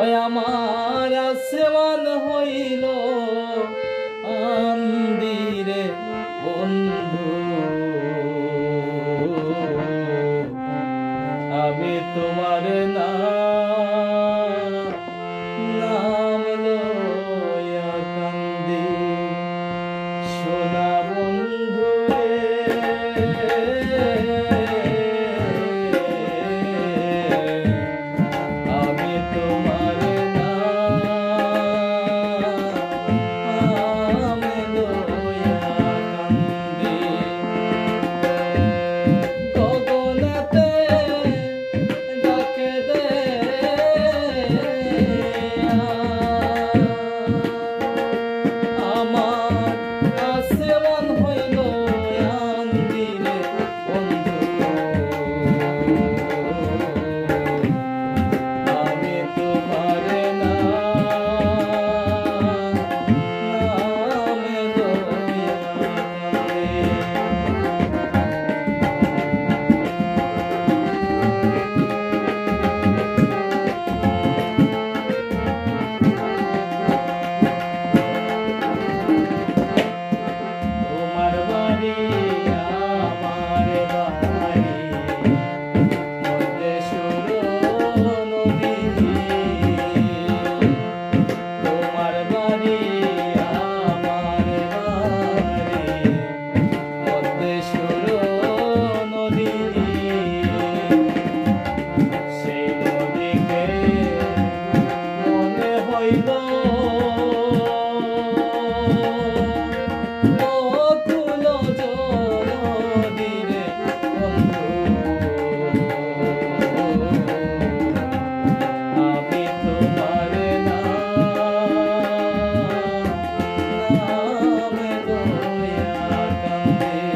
ওই আমার সেবান হইল আন্দিরে বন্ধু। আমি তোমার না